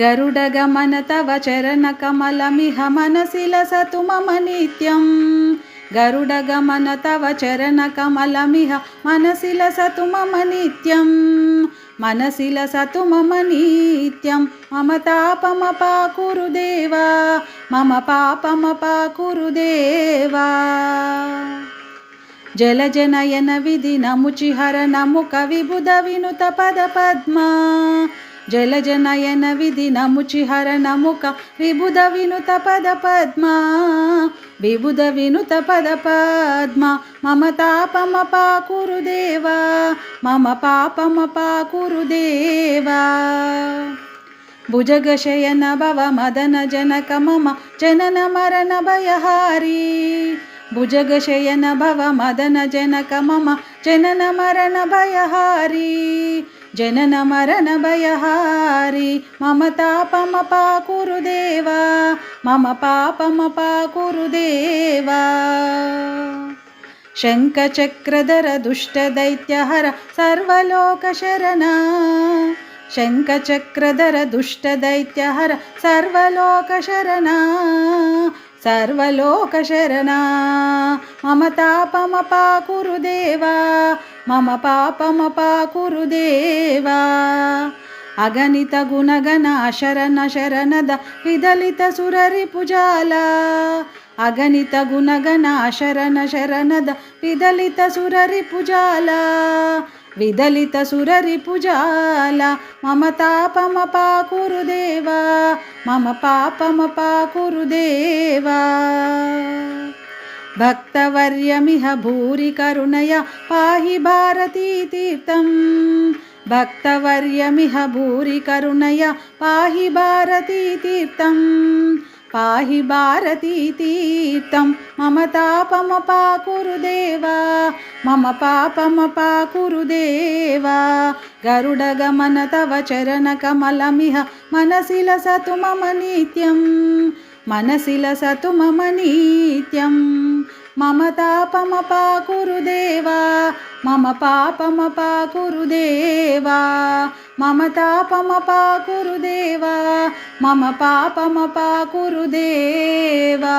गरुडगमन तव चरणकमलमिह मनसि लसतु मम नित्यं गरुडगमन तव चरणकमलमिह मनसि लसतु मम नित्यं मनसि लसतु मम नित्यं मम तापमपाकुरु देवा मम पापमपाकुरु देवा जलजनयन विधि नमुचिहर नमु कविबुध विनुत पदपद्मा జలజనయన విధి నముచిహర నముక విబుధ వినుత పద పద్మ విబుధ వినుత పద పద్మ. మమ తాపమ పాకురుదేవా మమ పాపమ పాకురుదేవా భుజగశయన భవ మదన జనక మమ జనన మరణ భయహారీ. భుజగశయన భవ మదన జనక మమ జనన మరణ భయహారీ. जननमरणभयहारि। मम तापमपाकुरुदेवा मम पापमपाकुरुदेवा शङ्खचक्रधर दुष्टदैत्यहर सर्वलोकशरणा। शङ्खचक्रधर दुष्टदैत्यहर सर्वलोकशरणा। సర్వలోకశరణ. శంఖచక్రధర సర్వలోకశరణా మమ తాపమపాకురు దేవా మమ పాపమపాకురు దేవా అగణిత గుణగణ శరణ శరణద విదలిత సురరి పుజాల. అగణిత గుణగణ శరణ శరణద విదలిత సురరి పుజాల. విదలిత సురరి పుజాల మమ తాపమ పాకురుదేవా మమ పాపమ పాకురుదేవా భక్తవర్యమిహ భూరి కరుణయ పాహి భారతీ తీర్థం భక్తవర్యమిహ భూరి కరుణయ పాహి భారతీ తీర్థం. పాహి భారతీ తీర్థం. మమ తాపమ పాకురుదేవా మమ పాపమ పాకురుదేవా గరుడగమన తవ చరణ కమలమిహ. మనసిల సతు మమ నిత్యం. మనసిల సతు మమ నిత్యం. మమ తాపమ పాకురుదేవా మమ పాపమ పాకురుదేవా దేవా మమ తాపమ పాకురుదేవా మమ పాపమ పాకురుదేవా